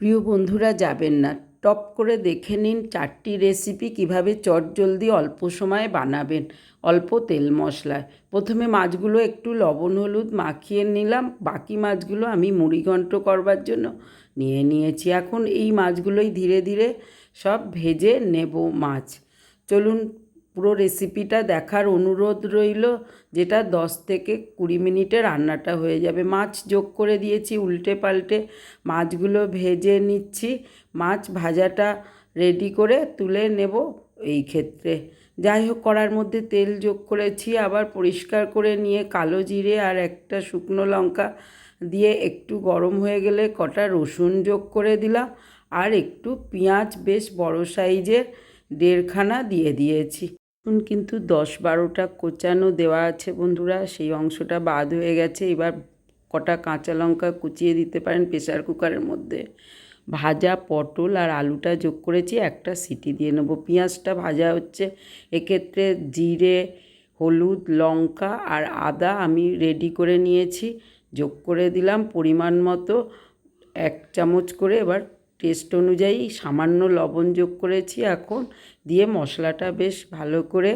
প্রিয় বন্ধুরা, যাবেন না। টপ করে দেখে নিন চারটি রেসিপি কীভাবে চটজলদি অল্প সময়ে বানাবেন। অল্প তেল মশলায়। প্রথমে মাছগুলো একটু লবণ, হলুদ মাখিয়ে নিলাম। বাকি মাছগুলো আমি মুড়িঘণ্ট করবার জন্য নিয়ে নিয়েছি। এখন এই মাছগুলোই ধীরে ধীরে সব ভেজে নেব মাছ। চলুন পুরো রেসিপিটা দেখার অনুরোধ রইল, যেটা দশ থেকে কুড়ি মিনিটে রান্নাটা হয়ে যাবে। মাছ যোগ করে দিয়েছি, উল্টে পাল্টে মাছগুলো ভেজে নিচ্ছি। মাছ ভাজাটা রেডি করে তুলে নেব এই ক্ষেত্রে। যাই হোক, কড়ার মধ্যে তেল যোগ করেছি। আবার পরিষ্কার করে নিয়ে কালো জিরে আর একটা শুকনো লঙ্কা দিয়ে একটু গরম হয়ে গেলে কটা রসুন যোগ করে দিলাম। আর একটু পেঁয়াজ বেশ বড় সাইজের দেড়খানা দিয়ে দিয়েছি। এখন কিন্তু দশ বারোটা কোচানো দেওয়া আছে বন্ধুরা। সেই অংশটা বাদ হয়ে গেছে। এবার কটা কাঁচা লঙ্কা কুচিয়ে দিতে পারেন প্রেশার কুকারের মধ্যে। ভাজা পটল আর আলুটা যোগ করেছি, একটা সিটি দিয়ে নেব। পেঁয়াজটা ভাজা হচ্ছে, এক্ষেত্রে জিরে, হলুদ, লঙ্কা আর আদা আমি রেডি করে নিয়েছি। যোগ করে দিলাম পরিমাণ মতো, এক চামচ করে এবার টেস্ট অনুযায়ী সামান্য লবণ যোগ করেছি এখন। দিয়ে মশলাটা বেশ ভালো করে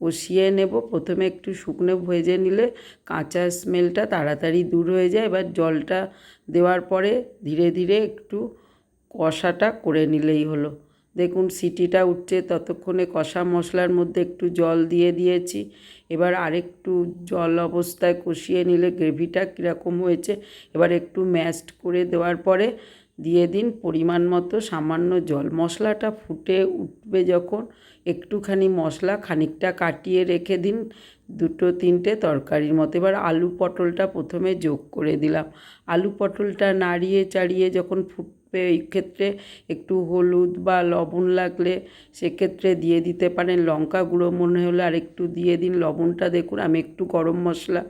কষিয়ে নেব। প্রথমে একটু শুকনো ভেজে নিলে কাঁচা স্মেলটা তাড়াতাড়ি দূর হয়ে যায়। এবার জলটা দেওয়ার পরে ধীরে ধীরে একটু কষাটা করে নিলেই হলো। দেখুন, সিটিটা উঠছে। ততক্ষণে কষা মশলার মধ্যে একটু জল দিয়ে দিয়েছি। এবার আরেকটু জল অবস্থায় কষিয়ে নিলে গ্রেভিটা কীরকম হয়েছে, এবার একটু ম্যাশড করে দেওয়ার পরে দিয়ে দিন পরিমাণ মতো সামান্য জল। মশলাটা ফুটে উঠবে যখন একটুখানি মশলা খানিকটা কাটিয়ে রেখে দিন দুটো তিনটে তরকারির মতো। এবার আলু পটলটা প্রথমে যোগ করে দিলাম। আলু পটলটা নাড়িয়ে চাড়িয়ে যখন ফুটবে, এই ক্ষেত্রে একটু হলুদ বা লবণ লাগলে সেক্ষেত্রে দিয়ে দিতে পারেন। লঙ্কা গুঁড়ো মনে হলে আর একটু দিয়ে দিন। লবণটা দেখুন, আমি একটু গরম মশলা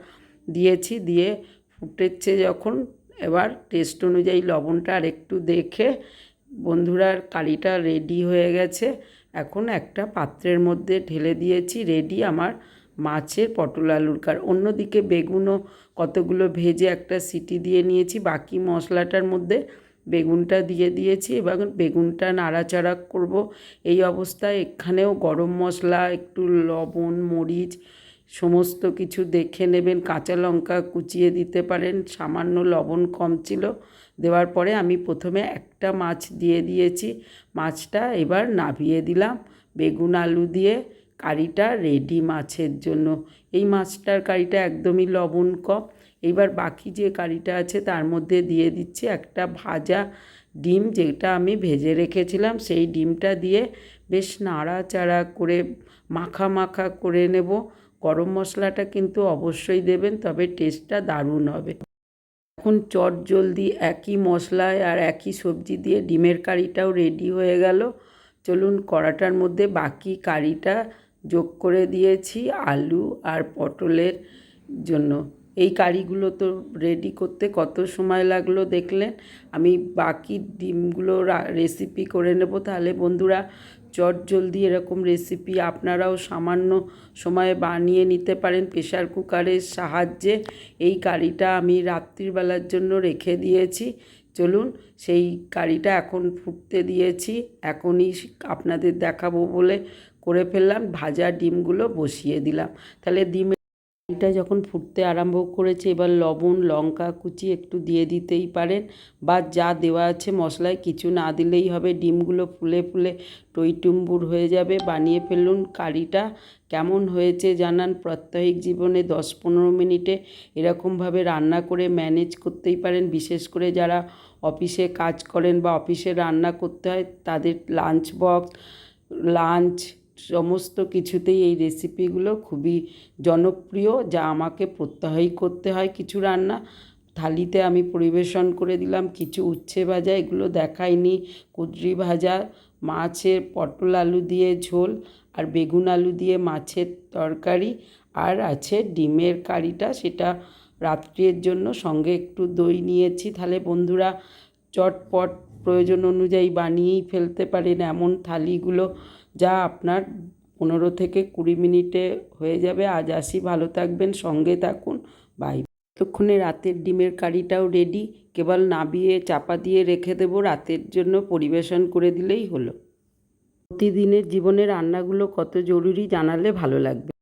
দিয়েছি। দিয়ে ফুটেছে যখন এবার টেস্ট অনুযায়ী লবণটা আর একটু দেখে বন্ধুরার কালিটা রেডি হয়ে গেছে। এখন একটা পাত্রের মধ্যে ঢেলে দিয়েছি রেডি আমার মাছের পটল আলুর কার। অন্যদিকে বেগুনও কতগুলো ভেজে একটা সিটি দিয়ে নিয়েছি, বাকি মশলাটার মধ্যে বেগুনটা দিয়ে দিয়েছি। এবং বেগুনটা নাড়াচাড়া করব। এই অবস্থায় এখানেও গরম মশলা, একটু লবণ, মরিচ সমস্ত কিছু দেখে নেবেন, কাঁচা লঙ্কা কুচিয়ে দিতে পারেন, সামান্য লবণ কম ছিল। দেওয়ার পরে আমি প্রথমে একটা মাছ দিয়ে দিয়েছি। মাছটা এবার নাবিয়ে দিলাম। বেগুন আলু দিয়ে কারিটা রেডি মাছের জন্য। এই মাছটার কারিটা একদমই লবণ কম। এইবার বাকি যে কারিটা আছে তার মধ্যে দিয়ে দিচ্ছি একটা ভাজা ডিম যেটা আমি ভেজে রেখেছিলাম। সেই ডিমটা দিয়ে বেশ নাড়াচাড়া করে মাখা মাখা করে নেব। গরম মশলাটা কিন্তু অবশ্যই দেবেন, তবে টেস্টটা দারুণ হবে। এখন চট জলদি একই মশলায় আর একই সবজি দিয়ে ডিমের কারিটাও রেডি হয়ে গেল। চলুন কড়াটার মধ্যে বাকি কারিটা যোগ করে দিয়েছি আলু আর পটলের জন্য। এই কারিগুলো তো রেডি করতে কত সময় লাগল দেখলেন আমি বাকি ডিমগুলো রেসিপি করে নেব। তাহলে বন্ধুরা, চট জলদি এরকম রেসিপি আপনারাও সামান্য সময়ে বানিয়ে নিতে পারেন। প্রেশার কুকারের সাহায্যে এই কারিটা আমি রাত্রিবেলার জন্য রেখে দিয়েছি। চলুন, সেই কারিটা এখন ফুটতে দিয়েছি। এখনই আপনাদের দেখাবো বলে করে ফেললাম। ভাজা ডিমগুলো বসিয়ে দিলাম। তাহলে ডিমে এটা যখন ফুটতে আরম্ভ করেছে, এবার লবণ, লঙ্কা কুচি একটু দিয়ে দিতেই পারেন বা যা দেওয়া আছে মশলায় কিছু না দিলেই হবে। ডিমগুলো ফুলে ফুলে টইটুম্বুর হয়ে যাবে। বানিয়ে ফেলুন কারিটা। কেমন হয়েছে জানান প্রাত্যহিক জীবনে দশ পনেরো মিনিটে। এরকমভাবে রান্না করে ম্যানেজ করতেই পারেন। বিশেষ করে যারা অফিসে কাজ করেন বা অফিসে রান্না করতে হয়, তাদের লাঞ্চ বক্স লাঞ্চ সমস্ত কিছুতেই এই রেসিপিগুলো খুবই জনপ্রিয়, যা আমাকে প্রত্যহই করতে হয় কিছু রান্না। থালিতে আমি পরিবেশন করে দিলাম কিছু উচ্ছে ভাজা, এগুলো দেখাইনি। কুদরি ভাজা, মাছের পটল আলু দিয়ে ঝোল, আর বেগুন আলু দিয়ে মাছের তরকারি, আর আছে ডিমের কারিটা, সেটা রাত্রির জন্য সঙ্গে একটু দই নিয়েছি। তাহলে বন্ধুরা, চটপট প্রয়োজন অনুযায়ী বানিয়েই ফেলতে পারেন এমন থালিগুলো যা আপনার পনেরো থেকে কুড়ি মিনিটে হয়ে যাবে। আজ আসি, ভালো থাকবেন, সঙ্গে থাকুন। বাই। ততক্ষণে রাতের ডিমের কারিটাও রেডি কেবল নাবিয়ে, চাপা দিয়ে রেখে দেবো, রাতের জন্য পরিবেশন করে দিলেই হলো। প্রতিদিনের জীবনে রান্নাগুলো কত জরুরি জানালে ভালো লাগবে।